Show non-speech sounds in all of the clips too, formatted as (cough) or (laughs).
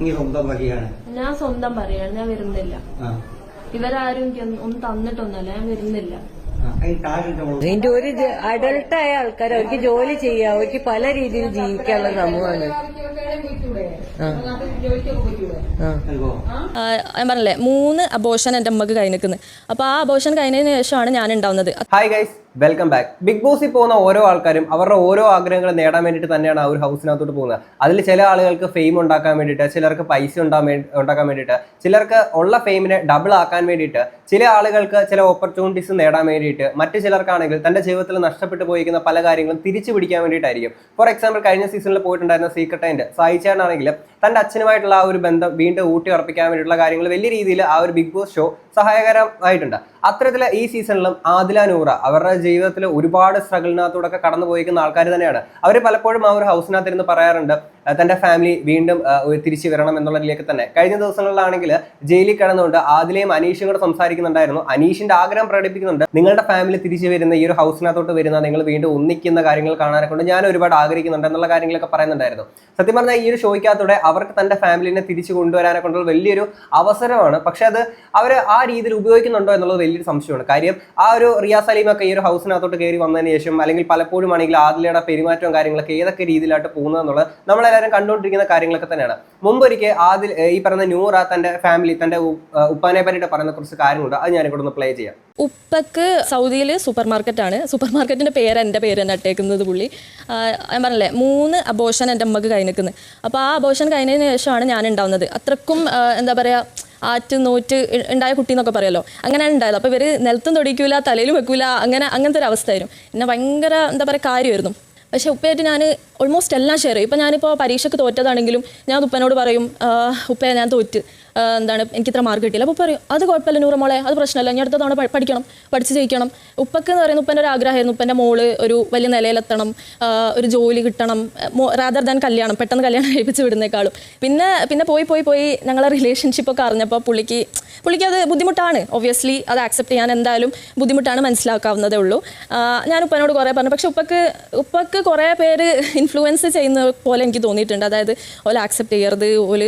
നീ സ്വന്തം വഴിയാണ് ഞാൻ സ്വന്തം പറയാണ് ഞാൻ വരുന്നില്ല. ഇവരാരും എനിക്ക് ഒന്നും തന്നിട്ടൊന്നല്ല ഞാൻ വരുന്നില്ല. ഇതിന്റെ ഒരു അഡൾട്ടായ ആൾക്കാർ അവർക്ക് ജോലി ചെയ്യാം അവർക്ക് പല രീതിയിൽ ജീവിക്കാനുള്ള സമൂഹമാണ്. ഞാൻ പറഞ്ഞില്ലേ മൂന്ന് അബോഷൻ എന്റെ അമ്മയ്ക്ക് കൈ നിൽക്കുന്നത് അപ്പോൾ ആ അബോഷൻ കഴിഞ്ഞതിന് ശേഷമാണ് ഞാൻ ഉണ്ടാവുന്നത്. Hi guys welcome back big ബോസിൽ പോകുന്ന ഓരോ ആൾക്കാരും അവരുടെ ഓരോ ആഗ്രഹങ്ങൾ നേടാൻ വേണ്ടിയിട്ട് തന്നെയാണ് ആ ഒരു ഹൗസിനകത്തോട്ട് പോകുന്നത്. അതിൽ ചില ആളുകൾക്ക് ഫെയിം ഉണ്ടാക്കാൻ വേണ്ടിയിട്ട് ചിലർക്ക് പൈസ ഉണ്ടാകാൻ ഉണ്ടാക്കാൻ വേണ്ടിയിട്ട് ചിലർക്ക് ഉള്ള ഫെയിമിനെ ഡബിൾ ആക്കാൻ വേണ്ടിയിട്ട് ചില ആളുകൾക്ക് ചില ഓപ്പർച്യൂണിറ്റീസ് നേടാൻ വേണ്ടിയിട്ട് മറ്റു ചിലർക്കാണെങ്കിൽ തന്റെ ജീവിതത്തിൽ നഷ്ടപ്പെട്ടു പോയിരിക്കുന്ന പല കാര്യങ്ങളും തിരിച്ചു പിടിക്കാൻ വേണ്ടിയിട്ടായിരിക്കും. ഫോർ എക്സാമ്പിൾ കഴിഞ്ഞ സീസണിൽ പോയിട്ടുണ്ടായിരുന്ന സീക്രട്ട് ആൻഡ് സായിച്ചാനാണെങ്കിൽ തന്റെ അച്ഛനുമായിട്ടുള്ള ആ ഒരു ബന്ധം വീണ്ടും ഊട്ടി ഉറപ്പിക്കാൻ വേണ്ടിയിട്ടുള്ള കാര്യങ്ങൾ വലിയ രീതിയിൽ ആ ഒരു ബിഗ് ബോസ് ഷോ സഹായകരമായിട്ടുണ്ട്. അത്തരത്തിൽ ഈ സീസണിലും ആദില നൂറ അവരുടെ ജീവിതത്തിൽ ഒരുപാട് സ്ട്രഗിളിനകത്തൂടെ ഒക്കെ കടന്നു പോയിരിക്കുന്ന ആൾക്കാർ തന്നെയാണ്. അവർ പലപ്പോഴും ആ ഒരു ഹൗസിനകത്ത് ഇരുന്ന് പറയാറുണ്ട് തന്റെ ഫാമിലി വീണ്ടും തിരിച്ചു വരണം എന്നുള്ളതിലേക്ക് തന്നെ. കഴിഞ്ഞ ദിവസങ്ങളിലാണെങ്കിൽ ജയിലിൽ കിടന്നുകൊണ്ട് ആദിലയും അനീഷും കൂടെ സംസാരിക്കുന്നുണ്ടായിരുന്നു. അനീഷിന്റെ ആഗ്രഹം പ്രകടിപ്പിക്കുന്നുണ്ട് നിങ്ങളുടെ ഫാമിലി തിരിച്ചു വരുന്ന ഈ ഒരു ഹൗസിനകത്തോട്ട് വരുന്ന നിങ്ങൾ വീണ്ടും ഒന്നിക്കുന്ന കാര്യങ്ങൾ കാണാനൊക്കെ കൊണ്ട് ഞാൻ ഒരുപാട് ആഗ്രഹിക്കുന്നുണ്ട് എന്നുള്ള കാര്യങ്ങളൊക്കെ പറയുന്നുണ്ടായിരുന്നു. സത്യം പറഞ്ഞാൽ ഈ ഒരു ഷോയ്ക്കകത്തൂടെ അവർക്ക് തന്റെ ഫാമിലിനെ തിരിച്ചു കൊണ്ടുവരാനെ കൊണ്ടുള്ള വലിയൊരു അവസരമാണ്. പക്ഷെ അത് അവർ ആ രീതിയിൽ ഉപയോഗിക്കുന്നുണ്ടോ എന്നുള്ളത് വലിയൊരു സംശയമാണ്. കാര്യം ആ ഒരു റിയാസ് സലീമൊക്കെ ഈ ഒരു ഹൗസിനകത്തോട്ട് കയറി വന്നതിന് ശേഷം അല്ലെങ്കിൽ പലപ്പോഴും ആണെങ്കിൽ ആദിലയുടെ പെരുമാറ്റവും കാര്യങ്ങളൊക്കെ ഏതൊക്കെ രീതിയിലായിട്ട് പോകുന്നതെന്നുള്ളത് നമ്മളെല്ലാവരും കണ്ടുകൊണ്ടിരിക്കുന്ന കാര്യങ്ങളൊക്കെ തന്നെയാണ്. മുമ്പൊരിക്കൽ ആദിൽ ഈ പറയുന്ന നൂറ തന്റെ ഫാമിലി തന്റെ ഉപ്പാനെ പറ്റിയിട്ട് പറയുന്ന കുറച്ച് കാര്യങ്ങളുണ്ട്. അത് ഞാൻ ഇവിടെ ഒന്ന് പ്ലേ ചെയ്യാം. ഉപ്പക്ക് സൗദിയിൽ സൂപ്പർ മാർക്കറ്റാണ് സൂപ്പർ മാർക്കറ്റിന്റെ പേര് എന്റെ പേര് തന്നെ ഇട്ടേക്കുന്നത് പുള്ളി. ഞാൻ പറഞ്ഞില്ലേ മൂന്ന് അബോഷൻ എന്റെ അമ്മയ്ക്ക് കൈ നിൽക്കുന്നത് അപ്പോൾ ആ അബോഷൻ കഴിഞ്ഞതിന് ശേഷമാണ് ഞാൻ ഉണ്ടാവുന്നത്. അത്രക്കും എന്താ പറയുക ആറ്റ് നൂറ്റ് ഉണ്ടായ കുട്ടി എന്നൊക്കെ പറയുമല്ലോ അങ്ങനെയാണ് ഉണ്ടായത്. അപ്പോൾ ഇവർ നിലത്തും തൊടിക്കൂല തലയിലും വെക്കൂല അങ്ങനെ അങ്ങനത്തെ ഒരു അവസ്ഥയായിരുന്നു. എന്നെ ഭയങ്കര എന്താ പറയുക കാര്യമായിരുന്നു. പക്ഷേ ഉപ്പയായിട്ട് ഞാൻ ഓൾമോസ്റ്റ് എല്ലാം ഷെയർ ചെയ്യും. ഇപ്പം ഞാനിപ്പോൾ പരീക്ഷയ്ക്ക് തോറ്റതാണെങ്കിലും ഞാൻ ഉപ്പനോട് പറയും "ആ, ഉപ്പയെ ഞാൻ തോറ്റ്. എന്താണ് എനിക്ക് ഇത്ര മാർക്ക് കിട്ടിയില്ല. അപ്പോൾ പറയും അത് കുഴപ്പമില്ല നൂറ് മോളെ അത് പ്രശ്നമല്ല. ഞാൻ അടുത്ത തവണ പഠിക്കണം പഠിച്ച് ജയിക്കണം. ഉപ്പക്ക് എന്ന് പറയുന്ന ഉപ്പന്റെ ഒരു ആഗ്രഹമായിരുന്നു ഉപ്പന്റെ മോൾ ഒരു വലിയ നിലയിലെത്തണം ഒരു ജോലി കിട്ടണം റാദർ ദാൻ കല്യാണം പെട്ടെന്ന് കല്യാണം (laughs) കഴിപ്പിച്ച് വിടുന്നേക്കാളും. പിന്നെ പിന്നെ പോയി പോയി പോയി ഞങ്ങളെ റിലേഷൻഷിപ്പ് ഒക്കെ അറിഞ്ഞപ്പോൾ പുള്ളിക്ക് പുള്ളിക്ക് അത് ബുദ്ധിമുട്ടാണ്. ഒബ്വിയസ്ലി അത് ആക്സെപ്റ്റ് ചെയ്യാൻ എന്തായാലും ബുദ്ധിമുട്ടാണ് മനസ്സിലാക്കാവുന്നതേ ഉള്ളൂ. ഞാൻ ഉപ്പനോട് കുറേ പറഞ്ഞു. പക്ഷെ ഉപ്പക്ക് ഉപ്പക്ക് കുറേ പേര് ഇൻഫ്ലുവൻസ് ചെയ്യുന്ന പോലെ എനിക്ക് തോന്നിയിട്ടുണ്ട്. അതായത് ഓല ആക്സെപ്റ്റ് ചെയ്യരുത് ഓൽ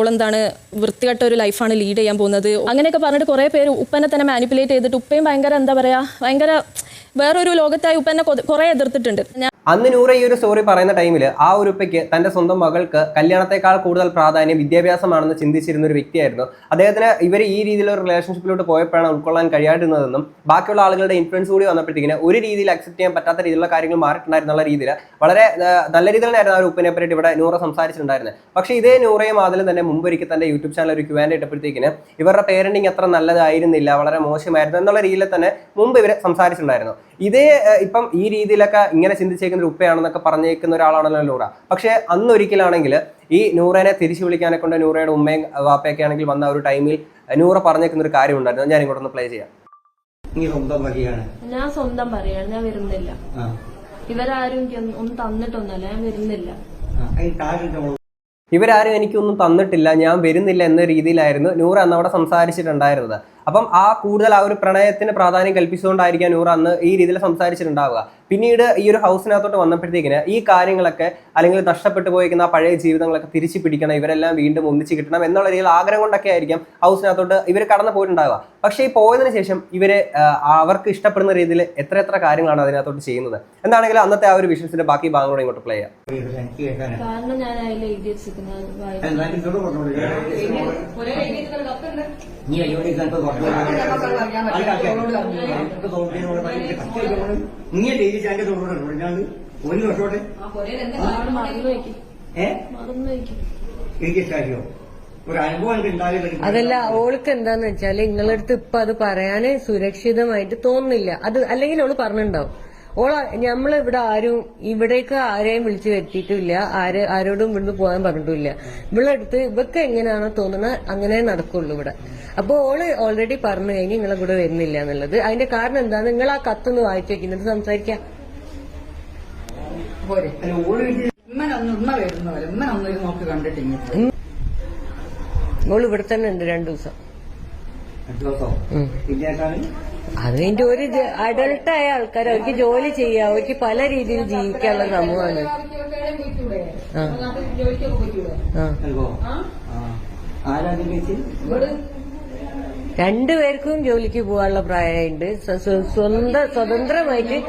ഓളെന്താണ് വൃത്തികെട്ട ഒരു ലൈഫാണ് ലീഡ് ചെയ്യാൻ പോകുന്നത്. അങ്ങനെയൊക്കെ പറഞ്ഞിട്ട് കുറേ പേര് ഉപ്പനെ തന്നെ മാനിപ്പുലേറ്റ് ചെയ്തിട്ട് ഉപ്പയും ഭയങ്കര എന്താ പറയുക ഭയങ്കര വേറൊരു ലോകത്തായി ഉപ്പനെ കുറേ എതിർത്തിട്ടുണ്ട്. അന്ന് നൂറ ഈ ഒരു സ്റ്റോറി പറയുന്ന ടൈമിൽ ആ ഒരു ഉപ്പയ്ക്ക് തന്റെ സ്വന്തം മകൾക്ക് കല്യാണത്തെക്കാൾ കൂടുതൽ പ്രാധാന്യം വിദ്യാഭ്യാസമാണെന്ന് ചിന്തിച്ചിരുന്ന ഒരു വ്യക്തിയായിരുന്നു. അദ്ദേഹത്തിന് ഇവർ ഈ രീതിയിലുള്ള റിലേഷൻഷിപ്പിലോട്ട് പോയപ്പോഴാണ് ഉൾക്കൊള്ളാൻ കഴിയാതിരുന്നതെന്നും ബാക്കിയുള്ള ആളുകളുടെ ഇൻഫ്ലുവൻസ് കൂടി വന്നപ്പോഴത്തേക്കിന് ഒരു രീതിയിൽ അക്സെപ്റ്റ് ചെയ്യാൻ പറ്റാത്ത രീതിയിലുള്ള കാര്യങ്ങൾ മാറിയിട്ടുണ്ടായിരുന്നുള്ള രീതിയിൽ വളരെ നല്ല രീതിയിൽ തന്നെയായിരുന്നു ആ ഒരു ഉപ്പിനെ പറ്റി ഇവിടെ നൂറ സംസാരിച്ചിട്ടുണ്ടായിരുന്നത്. പക്ഷേ ഇതേ നൂറയും ആദിലും തന്നെ മുമ്പൊരിക്കൽ തന്റെ യൂട്യൂബ് ചാനൽ ഒരു ക്യൂവാന്റെ ഇട്ടപ്പോഴത്തേക്കിന് ഇവരുടെ പേരന്റിങ് അത്ര നല്ലതായിരുന്നില്ല വളരെ മോശമായിരുന്നു എന്നുള്ള രീതിയിൽ തന്നെ മുമ്പ് ഇവർ സംസാരിച്ചിട്ടുണ്ടായിരുന്നു. ഇതേ ഇപ്പം ഈ രീതിയിലൊക്കെ ഇങ്ങനെ ചിന്തിച്ചേക്കുന്ന ഒരു ഉപ്പയാണെന്നൊക്കെ പറഞ്ഞേക്കുന്ന ഒരാളാണല്ലോ നൂറ. പക്ഷേ അന്നൊരിക്കലാണെങ്കിൽ ഈ നൂറേനെ തിരിച്ചു വിളിക്കാനെ കൊണ്ട് നൂറയുടെ ഉമ്മയും വാപ്പയൊക്കെ ആണെങ്കിൽ വന്ന ആ ഒരു ടൈമിൽ നൂറ പറഞ്ഞേക്കുന്ന ഒരു കാര്യം ഉണ്ടായിരുന്നു ഞാൻ ഇങ്ങോട്ടൊന്ന് പ്ലേ ചെയ്യാം. നീ സ്വന്തം പറയാണ് ഞാൻ സ്വന്തം പറയാണ് ഞാൻ വരുന്നില്ല. ഇവരാരും എനിക്ക് ഒന്നും- തന്നിട്ടൊന്നല്ല ഞാൻ വരുന്നില്ല. ഇവരാരും എനിക്കൊന്നും തന്നിട്ടില്ല. ഞാൻ വരുന്നില്ല എന്ന രീതിയിലായിരുന്നു നൂറ് അന്ന് അവിടെ സംസാരിച്ചിട്ടുണ്ടായിരുന്നത്. അപ്പം ആ കൂടുതൽ ആ ഒരു പ്രണയത്തിന് പ്രാധാന്യം കൽപ്പിച്ചുകൊണ്ടായിരിക്കാം നൂറ അന്ന് ഈ രീതിയിൽ സംസാരിച്ചിട്ടുണ്ടാവുക. പിന്നീട് ഈ ഒരു ഹൗസിനകത്തോട്ട് വന്നപ്പോഴത്തേക്കിന് ഈ കാര്യങ്ങളൊക്കെ അല്ലെങ്കിൽ നഷ്ടപ്പെട്ടു പോയിരിക്കുന്ന ആ പഴയ ജീവിതങ്ങളൊക്കെ തിരിച്ചു പിടിക്കണം ഇവരെല്ലാം വീണ്ടും ഒന്നിച്ച് കിട്ടണം എന്നുള്ള രീതിയിൽ ആഗ്രഹം കൊണ്ടൊക്കെ ആയിരിക്കും ഹൗസിനകത്തോട്ട് ഇവർ കടന്നു പോയിട്ടുണ്ടാവുക. പക്ഷേ ഈ പോയതിന് ശേഷം ഇവരെ അവർക്ക് ഇഷ്ടപ്പെടുന്ന രീതിയിൽ എത്ര എത്ര കാര്യങ്ങളാണ് അതിനകത്തോട്ട് ചെയ്യുന്നത്? എന്താണെങ്കിലും അന്നത്തെ ആ ഒരു വിഷയത്തിന്റെ ബാക്കി ഭാഗങ്ങളോട് ഇങ്ങോട്ട് പ്ലേ ചെയ്യാം. കാരണം ഞാൻ അതിൽ എഴുതി വെച്ചിരിക്കുന്നത് നീ അയ്യോടി കണ്ടത് നീ ഡെയിലി ചാന്റെ ഞാൻ ഒരു വർഷോട്ടെ ഏ അതല്ല ഓൾക്ക് എന്താന്ന് വെച്ചാൽ നിങ്ങളടുത്ത് ഇപ്പൊ അത് പറയാന് സുരക്ഷിതമായിട്ട് തോന്നുന്നില്ല. അത് അല്ലെങ്കിൽ ഓൾ പറഞ്ഞിട്ടുണ്ടാവും. ഓള നമ്മൾ ഇവിടെ ആരും ഇവിടേക്ക് ആരെയും വിളിച്ചു വരുത്തിയിട്ടില്ല. ആരെ ആരോടും ഇവിടുന്ന് പോകാൻ പറഞ്ഞിട്ടില്ല. ഇവിടെ അടുത്ത് ഇവക്ക് എങ്ങനെയാണോ തോന്നുന്നത് അങ്ങനെ നടക്കുള്ളൂ ഇവിടെ. അപ്പൊ ഓൾ ഓൾറെഡി പറഞ്ഞു കഴിഞ്ഞ് നിങ്ങളെ കൂടെ വരുന്നില്ല എന്നുള്ളത്. അതിന്റെ കാരണം എന്താണ്? നിങ്ങൾ ആ കത്തൊന്ന് വായിച്ചു വെക്കുന്നത് സംസാരിക്കാം. പോരെ. അല്ല ഓൾ ഉമ്മനൊന്ന് ഉമ്മ വരുന്നവരെ ഉമ്മനൊന്നും നോക്കി നോക്ക് കണ്ടിട്ടില്ല ഓൾ ഇവിടെ തന്നെ ഉണ്ട് രണ്ടു ദിവസം. ദിവസം കഴിഞ്ഞ ഒരു അഡൾട്ടായ ആൾക്കാർ അവർക്ക് ജോലി ചെയ്യാം. അവർക്ക് പല രീതിയിൽ ജീവിക്കാനുള്ള സമൂഹമാണ്. രണ്ടുപേർക്കും ജോലിക്ക് പോകാനുള്ള പ്രായമുണ്ട് സ്വ- സ്വ- സ്വന്തം സ്വതന്ത്രമായിട്ട്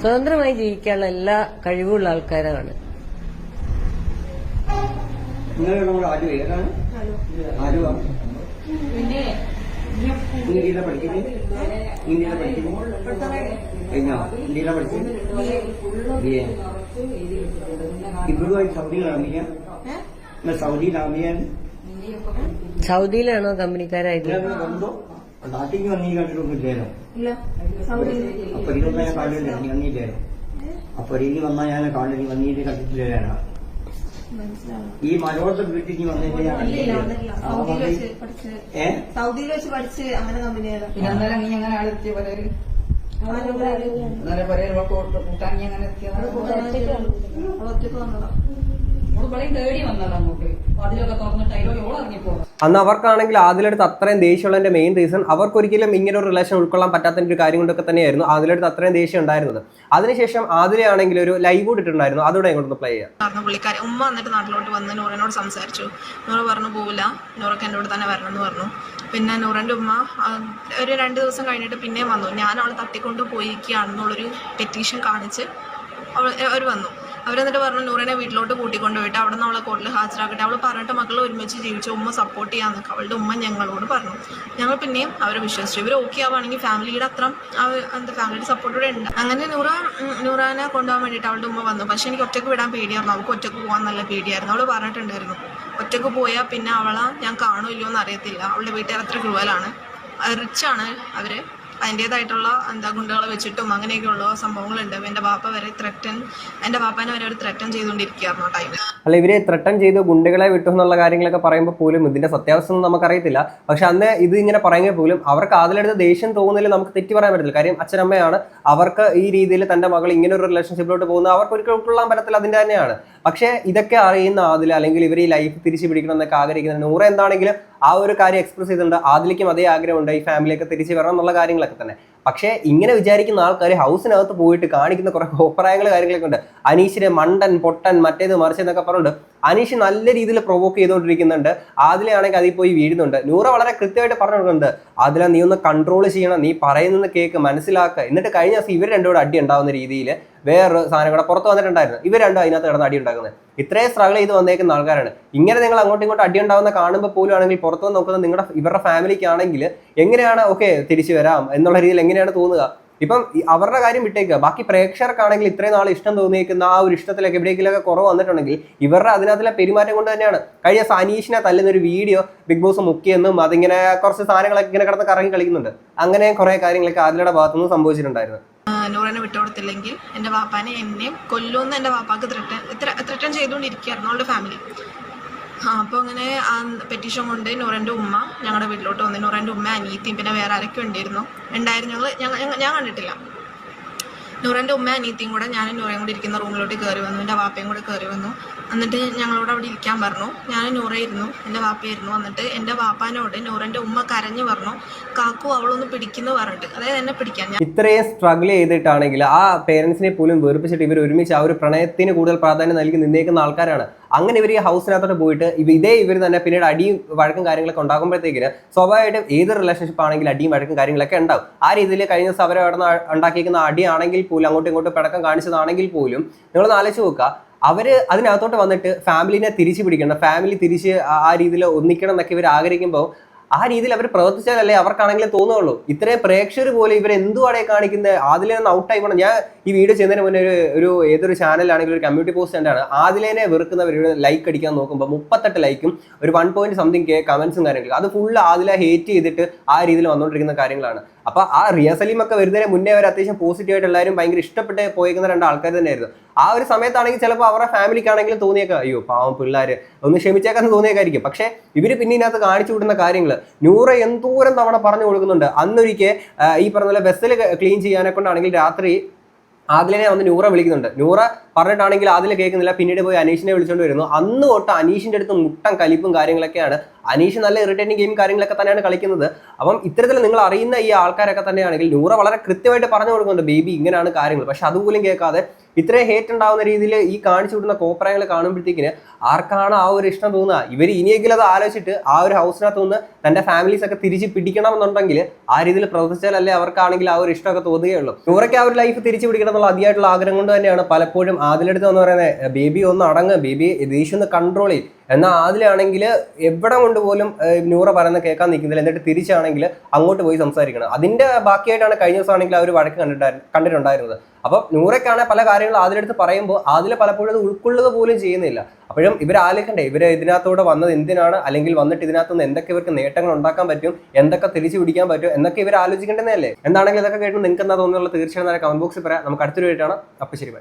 സ്വതന്ത്രമായി ജീവിക്കാനുള്ള എല്ലാ കഴിവുള്ള ആൾക്കാരാണ്. നിങ്ങളുടെ ഏതാണ് ആരുവാ? ഇന്ത്യയിലെ പഠിക്കുന്നത് ഇന്ത്യയിലെ പഠിക്കുന്നത് കഴിഞ്ഞോ? ഇന്ത്യയിലെ പഠിച്ചത് ബി എ ഇവിടുമായി സൗദിയിലാണ് അമീയ സൗദിയിലാണ് സൗദിയിലാണോ കമ്പനിക്കാരായത്? വന്നോ നാട്ടിലേക്ക് വന്നീ കണ്ടിട്ടൊന്നും ഇല്ലല്ലോ അപ്പൊ ഇതൊന്നും ഞാൻ കാണില്ല നീ വന്നില്ലല്ലോ അപ്പൊ ഇനി വന്നാൽ ഞാൻ കാണില്ല നീ വന്നീട്ട് കണ്ടിട്ടില്ലാണ് ഈ മലയോളത്തെ വീട്ടിൽ നീ വന്നിട്ട്. സൗദിയിൽ വെച്ച് പഠിച്ച് സൗദിയിൽ വെച്ച് പഠിച്ച് അങ്ങനെ കമ്പനിയാണ്. പിന്നെ അന്നേരം നീ അങ്ങനെ ആളെത്തിയ പോലെ അന്നേരം പോലെ കൂട്ടാൻ നീ അങ്ങനെ എത്തിയതാണ് ഒറ്റയ്ക്ക് വന്നതാ. അന്ന് അവർക്കാണെങ്കിൽ ആദിലെടുത്ത് അത്രയും ദേഷ്യമുള്ളതിന്റെ മെയിൻ റീസൺ അവർക്കൊരിക്കലും ഇങ്ങനെ ഒരു റിലേഷൻ ഉൾക്കൊള്ളാൻ പറ്റാത്തതിന്റെ ഒരു കാര്യം കൊണ്ടൊക്കെ തന്നെയായിരുന്നു ആദിലെടുത്ത് അത്രയും ദേഷ്യം ഉണ്ടായിരുന്നത്. അതിനുശേഷം ആദിലെ ആണെങ്കിൽ ഒരു ലൈവ് ഇട്ടിട്ടുണ്ടായിരുന്നു. അതോടെ ഇങ്ങോട്ട് പ്ലേ ചെയ്യാം. പറഞ്ഞു പുള്ളിക്കാരി ഉമ്മ വന്നിട്ട് നാട്ടിലോട്ട് വന്ന് നൂറിനോട് സംസാരിച്ചു. നൂറ് പറഞ്ഞു പോവില്ല. നൂറൊക്കെ എന്റെ കൂടെ തന്നെ വരണം എന്ന് പറഞ്ഞു. പിന്നെ നൂറിന്റെ ഉമ്മ ഒരു രണ്ട് ദിവസം കഴിഞ്ഞിട്ട് പിന്നെയും വന്നു. ഞാൻ അവളെ തട്ടിക്കൊണ്ട് പോയിരിക്കുകയാണെന്നുള്ളൊരു പെറ്റീഷൻ കാണിച്ച് അവൾ അവർ വന്നു. അവരെന്നിട്ട് പറഞ്ഞു നൂറിനെ വീട്ടിലോട്ട് കൂട്ടിക്കൊണ്ട് പോയിട്ട് അവിടെ നിന്ന് അവളെ കോട്ടിൽ ഹാജരാക്കട്ടെ. അവൾ പറഞ്ഞിട്ട് മക്കൾ ഒരുമിച്ച് ജീവിച്ച് ഉമ്മ സപ്പോർട്ട് ചെയ്യാന്നൊക്കെ അവളുടെ ഉമ്മ ഞങ്ങളോട് പറഞ്ഞു. ഞങ്ങൾ പിന്നെയും അവരെ വിശ്വസിച്ചു. ഇവർ ഓക്കെ ആവുകയാണെങ്കിൽ ഫാമിലിയുടെ അത്ര അവർ എന്താ ഫാമിലിയുടെ സപ്പോർട്ടൂടെ ഉണ്ട്. അങ്ങനെ നൂറ നൂറാനെ കൊണ്ടുപോകാൻ വേണ്ടിയിട്ട് അവളുടെ ഉമ്മ വന്നു. പക്ഷേ എനിക്ക് ഒറ്റയ്ക്ക് വിടാൻ പേടിയായിരുന്നു. അവൾക്ക് ഒറ്റയ്ക്ക് പോകാൻ നല്ല പേടിയായിരുന്നു. അവൾ പറഞ്ഞിട്ടുണ്ടായിരുന്നു ഒറ്റയ്ക്ക് പോയാൽ പിന്നെ അവളെ ഞാൻ കാണുമല്ലോ എന്ന് അറിയത്തില്ല. അവളുടെ വീട്ടുകാർ അത്ര ക്രൂവലാണ് റിച്ചാണ് അവർ. അതിന്റെതായിട്ടുള്ള എന്താ ഗുണ്ടകളെ വെച്ചിട്ടും അങ്ങനെയൊക്കെയുള്ള സംഭവങ്ങളുണ്ട്. എന്റെ ബാപ്പ വരെ ത്രട്ടൻ എന്റെ ബാപ്പാനെ വരെ ഒരു ത്രട്ടൻ ചെയ്തുകൊണ്ടിരിക്കുകയായിരുന്നു ടൈമിൽ അല്ല ഇവരെ ത്രെട്ടൻ ചെയ്ത് ഗുണ്ടകളെ വിട്ടു എന്നുള്ള കാര്യങ്ങളൊക്കെ പറയുമ്പോൾ പോലും ഇതിന്റെ സത്യാവസ്ഥ ഒന്നും നമുക്കറിയത്തില്ല. പക്ഷെ അന്ന് ഇത് ഇങ്ങനെ പറയുമ്പോൾ പോലും അവർക്ക് അതിലെടുത്ത് ദേഷ്യം തോന്നുന്നില്ല നമുക്ക് തെറ്റി പറയാൻ പറ്റില്ല കാര്യം അച്ഛനമ്മയാണ്. അവർക്ക് ഈ രീതിയിൽ തന്റെ മകൾ ഇങ്ങനെ ഒരു റിലേഷൻഷിപ്പിലോട്ട് പോകുന്നത് അവർക്ക് ഒരിക്കലും ഉൾക്കൊള്ളാൻ പറ്റത്തില്ല. അതിന്റെ തന്നെയാണ്. പക്ഷേ ഇതൊക്കെ അറിയുന്ന അതിൽ അല്ലെങ്കിൽ ഇവർ ഈ ലൈഫ് തിരിച്ചു പിടിക്കണം എന്നൊക്കെ ആഗ്രഹിക്കുന്ന നൂറ് എന്താണെങ്കിലും ആ ഒരു കാര്യം എക്സ്പ്രസ് ചെയ്തിട്ടുണ്ട്. ആദിലേക്കും അതേ ആഗ്രഹമുണ്ട്. ഈ ഫാമിലിയൊക്കെ തിരിച്ചു വരണം എന്നുള്ള കാര്യങ്ങളൊക്കെ തന്നെ. പക്ഷേ ഇങ്ങനെ വിചാരിക്കുന്ന ആൾക്കാർ ഹൗസിനകത്ത് പോയിട്ട് കാണിക്കുന്ന കുറെ അഭിപ്രായങ്ങൾ കാര്യങ്ങളൊക്കെ ഉണ്ട്. അനീഷിനെ മണ്ടൻ പൊട്ടൻ മറ്റേത് മറിച്ചെന്നൊക്കെ പറഞ്ഞിട്ടുണ്ട് അനീഷ് നല്ല രീതിയിൽ പ്രൊവോക്ക് ചെയ്തുകൊണ്ടിരിക്കുന്നുണ്ട്. ആദിലയാണെങ്കിൽ അതിൽ പോയി വീഴുന്നുണ്ട്. നൂറ വളരെ കൃത്യമായിട്ട് പറഞ്ഞു കൊടുക്കുന്നുണ്ട് ആദില നീ ഒന്ന് കൺട്രോൾ ചെയ്യണം. നീ പറയുന്നത് കേക്ക് മനസ്സിലാക്കുക. എന്നിട്ട് കഴിഞ്ഞ ദിവസം ഇവർ രണ്ടുകൂടെ അടി ഉണ്ടാവുന്ന രീതിയിൽ വേറൊരു സാധനം കൂടെ പുറത്ത് വന്നിട്ടുണ്ടായിരുന്നു. ഇവർ രണ്ടും അതിനകത്ത് കിടന്ന് അടി ഉണ്ടാക്കുന്നത്. ഇത്രയും സ്ട്രഗിൾ ചെയ്ത് വന്നേക്കുന്ന ആൾക്കാരാണ്. ഇങ്ങനെ നിങ്ങൾ അങ്ങോട്ടും ഇങ്ങോട്ടും അടി ഉണ്ടാവുന്ന കാണുമ്പോൾ പോലും ആണെങ്കിൽ പുറത്ത് നോക്കുന്നത് നിങ്ങളുടെ ഇവരുടെ ഫാമിലിക്കാണെങ്കിൽ എങ്ങനെയാണ് ഓക്കെ തിരിച്ചു വരാം എന്നുള്ള രീതിയിൽ എങ്ങനെയാണ് തോന്നുക? ഇപ്പം അവരുടെ കാര്യം വിട്ടേക്കുക ബാക്കി പ്രേക്ഷകർക്കാണെങ്കിൽ ഇത്രയും നാൾ ഇഷ്ടം തോന്നിയേക്കുന്ന ആ ഒരു ഇഷ്ടത്തിലൊക്കെ എവിടെയെങ്കിലൊക്കെ കുറവ് വന്നിട്ടുണ്ടെങ്കിൽ ഇവരുടെ അതിനകത്തുള്ള പെരുമാറ്റം കൊണ്ട് തന്നെയാണ്. കഴിഞ്ഞ സനീഷിനെ തല്ലുന്ന ഒരു വീഡിയോ ബിഗ് ബോസ് മുക്കിയെന്നും അതിങ്ങനെ കുറച്ച് സാധനങ്ങളൊക്കെ ഇങ്ങനെ കിടന്ന് കറങ്ങി കളിക്കുന്നുണ്ട്. അങ്ങനെ കുറെ കാര്യങ്ങളൊക്കെ അതിലുടെ ഭാഗത്തുനിന്ന് സംഭവിച്ചിട്ടുണ്ടായിരുന്നു. നൂറിനെ വിട്ടുകൊടുത്തില്ലെങ്കിൽ എന്റെ വാപ്പാനെ എന്നെയും കൊല്ലുമെന്ന് എന്റെ വാപ്പാക്ക് ത്രട്ടൻ ത്രട്ടൻ ചെയ്തുകൊണ്ടിരിക്കുകയായിരുന്നു അവളുടെ ഫാമിലി ആ അപ്പോൾ അങ്ങനെ ആ പെറ്റീഷൻ കൊണ്ട് നൂറന്റെ ഉമ്മ ഞങ്ങളുടെ വീട്ടിലോട്ട് വന്നു. നൂറന്റെ ഉമ്മ അനീത്തിയും പിന്നെ വേറെ ആരൊക്കെ ഉണ്ടായിരുന്നു? ഉണ്ടായിരുന്നു. ഞങ്ങൾ ഞാൻ കണ്ടിട്ടില്ല. നൂറന്റെ ഉമ്മ അനീത്തിയും കൂടെ ഞാനും നൂറയും കൂടി ഇരിക്കുന്ന റൂമിലോട്ട് കയറി വന്നു. എന്റെ വാപ്പയും കൂടെ കയറി വന്നു. എന്നിട്ട് ഞങ്ങളോട് അവിടെ ഇരിക്കാൻ പറഞ്ഞു. ഞാൻ നൂറയിരുന്നു എന്റെ വാപ്പയായിരുന്നു. എന്നിട്ട് എന്റെ വാപ്പാനോട് നൂറന്റെ ഉമ്മ കരഞ്ഞു പറഞ്ഞു കാക്കു അവളൊന്ന് പിടിക്കുന്നു പറഞ്ഞിട്ട്. അതായത് എന്നെ പിടിക്കാൻ ഇത്രയും സ്ട്രഗിൾ ചെയ്തിട്ടാണെങ്കിൽ ആ പേരൻസിനെ പോലും വെറുപ്പിച്ചിട്ട് ഇവർ ഒരുമിച്ച് ആ ഒരു പ്രണയത്തിന് കൂടുതൽ പ്രാധാന്യം നൽകി നിന്നേക്കുന്ന ആൾക്കാരാണ്. അങ്ങനെ ഇവർ ഈ ഹൗസിനകത്തോട്ട് പോയിട്ട് ഇതേ ഇവർ തന്നെ പിന്നീട് അടിയും വഴക്കും കാര്യങ്ങളൊക്കെ ഉണ്ടാകുമ്പോഴത്തേക്കിന് സ്വാഭാവികമായിട്ടും ഏത് റിലേഷൻഷിപ്പ് ആണെങ്കിലും അടിയും വഴക്കും കാര്യങ്ങളൊക്കെ ഉണ്ടാവും. ആ രീതിയിൽ കഴിഞ്ഞ ദിവസം അവരെ അവിടെ ഉണ്ടാക്കിയിരിക്കുന്ന അടിയാണെങ്കിൽ പോലും അങ്ങോട്ടും ഇങ്ങോട്ടും പിടക്കം കാണിച്ചതാണെങ്കിൽ പോലും നിങ്ങൾ ആലോചിച്ച് നോക്കുക. അവർ അതിനകത്തോട്ട് വന്നിട്ട് ഫാമിലിനെ തിരിച്ചു പിടിക്കണം ഫാമിലി തിരിച്ച് ആ രീതിയിൽ ഒന്നിക്കണം എന്നൊക്കെ ഇവർ ആഗ്രഹിക്കുമ്പോൾ ആ രീതിയിൽ അവർ പ്രവർത്തിച്ചാലല്ലേ അവർക്കാണെങ്കിലും തോന്നുള്ളൂ ഇത്രയും പ്രേക്ഷകർ പോലും ഇവർ എന്തുവാടെ കാണിക്കുന്നത് ആദിലെ ഒന്ന് ഔട്ടായി പോകണം ഞാൻ ഈ വീഡിയോ ചെയ്യുന്നതിന് മുന്നേ ഒരു ഒരു ഏതൊരു ചാനലാണെങ്കിലും ഒരു കമ്മ്യൂണിറ്റി പോസ്റ്റ് കണ്ടാണ്. ആദിലേനെ വെറുക്കുന്നവർ ലൈക്ക് അടിക്കാൻ നോക്കുമ്പോൾ മുപ്പത്തെട്ട് ലൈക്കും ഒരു വൺ പോയിന്റ് സംതിങ് കെ കമന്റ്സും കാര്യങ്ങളും. അത് ഫുൾ ആദില ഹേറ്റ് ചെയ്തിട്ട് ആ രീതിയിൽ വന്നുകൊണ്ടിരിക്കുന്ന കാര്യങ്ങളാണ്. അപ്പൊ ആ റിയ സലീം ഒക്കെ വരുന്നതിന് മുന്നേ അവർ അത്യാവശ്യം പോസിറ്റീവായിട്ട് എല്ലാവരും ഭയങ്കര ഇഷ്ടപ്പെട്ട് പോയിരിക്കുന്ന രണ്ട് ആൾക്കാർ തന്നെയായിരുന്നു. ആ ഒരു സമയത്താണെങ്കിൽ ചിലപ്പോൾ അവരുടെ ഫാമിലിക്കാണെങ്കിലും തോന്നിയേക്കാം അയ്യോ പാവം പിള്ളേർ ഒന്ന് ക്ഷമിച്ചേക്കാന്ന് തോന്നിയേക്കായിരിക്കും. പക്ഷേ ഇവർ പിന്നെ ഇതിനകത്ത് കാണിച്ചു വിടുന്ന കാര്യങ്ങൾ നൂറ് എന്തോരം തവണ പറഞ്ഞു കൊടുക്കുന്നുണ്ട്. അന്നൊരിക്കൽ ഈ പറഞ്ഞ പോലെ ബസ്സിൽ ക്ലീൻ ചെയ്യാനെ കൊണ്ടാണെങ്കിൽ രാത്രി ആദിലിനെ വന്ന് നൂറ വിളിക്കുന്നുണ്ട്. നൂറ പറഞ്ഞിട്ടാണെങ്കിൽ അതിൽ കേൾക്കുന്നില്ല. പിന്നീട് പോയി അനീഷിനെ വിളിച്ചുകൊണ്ട് വരുന്നു. അന്ന് തൊട്ട് അനീഷിന്റെ അടുത്ത് മുട്ടം കലിപ്പും കാര്യങ്ങളൊക്കെയാണ്. അനീഷ് നല്ല ഇറിറ്റേറ്റിംഗ് ഗെയിം കാര്യങ്ങളൊക്കെ തന്നെയാണ് കളിക്കുന്നത്. അപ്പം ഇത്തരത്തിൽ നിങ്ങൾ അറിയുന്ന ഈ ആൾക്കാരൊക്കെ തന്നെയാണെങ്കിൽ നൂറ വളരെ കൃത്യമായിട്ട് പറഞ്ഞു കൊടുക്കുന്നുണ്ട് ബേബി ഇങ്ങനെയാണ് കാര്യങ്ങൾ. പക്ഷെ അതുപോലും കേൾക്കാതെ ഇത്രയും ഹേറ്റ് ഉണ്ടാവുന്ന രീതിയിൽ ഈ കാണിച്ചു വിടുന്ന കോപ്രായങ്ങൾ കാണുമ്പോഴത്തേക്കിന് ആർക്കാണ് ആ ഒരു ഇഷ്ടം തോന്നുക? ഇവർ ഇനിയെങ്കിലും അത് ആലോചിച്ചിട്ട് ആ ഒരു ഹൗസിനകത്ത് നിന്ന് തന്റെ ഫാമിലീസ് ഒക്കെ തിരിച്ച് പിടിക്കണം എന്നുണ്ടെങ്കിൽ ആ രീതിയിൽ പ്രവർത്തിച്ചാലല്ലേ അവർക്കാണെങ്കിൽ ആ ഒരു ഇഷ്ടമൊക്കെ തോന്നുകയുള്ളൂ. നൂറയ്ക്ക് ആ ഒരു ലൈഫ് തിരിച്ചു പിടിക്കണം എന്നുള്ള അതിയായിട്ടുള്ള ആഗ്രഹം കൊണ്ട് തന്നെയാണ് പലപ്പോഴും ആദിലെടുത്ത് എന്ന് പറയുന്നത് ബേബി ഒന്ന് അടങ്ങ് ബേബി ദേഷ്യം ഒന്ന് കൺട്രോൾ ചെയ്യും. എന്നാൽ ആദിലാണെങ്കിൽ എവിടെ കൊണ്ട് പോലും നൂറ പറയുന്ന കേൾക്കാൻ നിൽക്കുന്നില്ല. എന്നിട്ട് തിരിച്ചാണെങ്കിൽ അങ്ങോട്ട് പോയി സംസാരിക്കണം. അതിന്റെ ബാക്കിയായിട്ടാണ് കഴിഞ്ഞ ദിവസം ആണെങ്കിൽ അവർ വഴക്ക് കണ്ടിട്ടായിരുന്നു കണ്ടിട്ടുണ്ടായിരുന്നത്. അപ്പം നൂറയ്ക്കാണ് പല കാര്യങ്ങളും ആദിലെടുത്ത് പറയുമ്പോൾ ആദിൽ പലപ്പോഴും അത് ഉൾക്കൊള്ളുക പോലും ചെയ്യുന്നില്ല. അപ്പോഴും ഇവർ ആലോചിക്കണ്ടേ ഇവർ ഇതിനകത്തോടെ വന്നത് എന്തിനാണ്? അല്ലെങ്കിൽ വന്നിട്ട് ഇതിനകത്ത് നിന്ന് എന്തൊക്കെ ഇവർക്ക് നേട്ടങ്ങൾ ഉണ്ടാക്കാൻ പറ്റും? എന്തൊക്കെ തിരിച്ചു പിടിക്കാൻ പറ്റും? എന്നൊക്കെ ഇവർ ആലോചിക്കേണ്ടതല്ലേ എന്താണെങ്കിലും ഇതൊക്കെ കേട്ടോ നിങ്ങൾക്ക് എന്താ തോന്നുന്നുള്ള തീർച്ചയായും കമന്റ് ബോക്സിൽ പറയാം. നമുക്ക് അടുത്തൊരു വീട്ടാണ് അപ്പം ശരി.